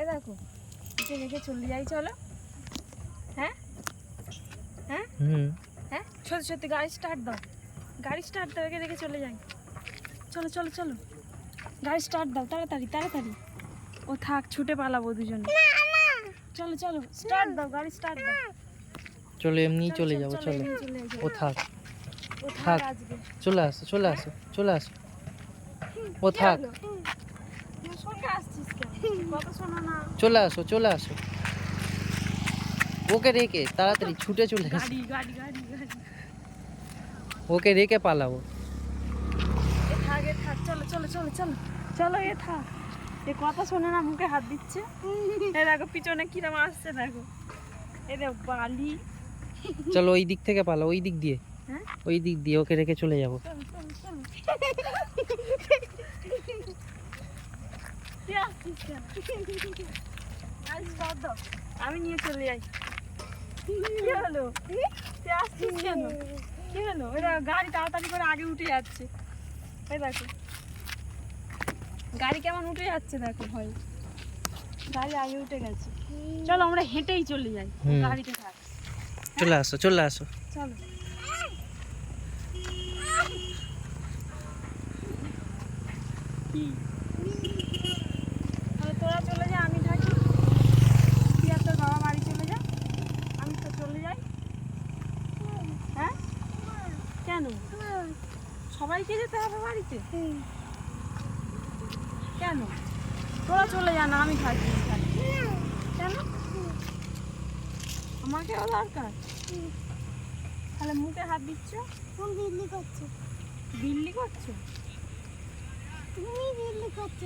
এ দেখো নিচে রেখে চলে যাই চলো। হ্যাঁ? হ্যাঁ? হুম। হ্যাঁ? সত্যি সত্যি গাড়ি স্টার্ট দাও। গাড়ি স্টার্ট দাও একে রেখে চলে যাই। চলো চলো চলো। গাড়ি স্টার্ট দাও তাড়াতাড়ি তাড়াতাড়ি। ও থাক ছুটে পালাবো দুজনে। চলো চলো স্টার্ট দাও গাড়ি স্টার্ট দাও। চলো এমনি চলে যাব চলো ও থাক। ও থাক। চলে আসো চলে আসো চলে আসো। ও থাক। আসছিস চলে আসো চলে আসো। ওকে রেখে তাড়াতাড়ি ছুটে চলে আসো। ওকে রেখে পালাবো চলো চলো চলো চলো চলো এ থাক। এ কথা শোনে না মুখে হাত দিচ্ছে। এ দেখো পিছনে কিরম আসছে দেখো। এ দেখো বালি। চলো ওই দিক থেকে পালা ওই দিক দিয়ে। হ্যাঁ? ওই দিক দিয়ে ওকে রেখে চলে যাব। তুই আসছিস কেন। আমি নিয়ে চলে যাই। কি হলো? তুই আসছিস কেন? কি হলো? গাড়ি তাড়াতাড়ি করে আগে উঠে যাচ্ছে। এই দেখো। গাড়ি কেমন উঠে যাচ্ছে দেখো ভাই। গাড়ি আগে উঠে গেছে। চলো আমরা হেঁটেই চলে যাই। গাড়িতে থাক। চলে আসো চলে আসো। চলো। কি তাহলে তোরা চলে যা আমি থাকি তুই আর তোর বাবা বাড়ি চলে যা আমি তো চলে যাই হ্যাঁ কেন? সবাইকে যেতে হবে বাড়িতে? কেন? তোরা চলে যা না আমি থাকি কেন? আমাকেও দরকার। তাহলে মুখে হাত দিচ্ছ? বিল্লি করছ। বিল্লি করছ? তুমি বিল্লি করছ।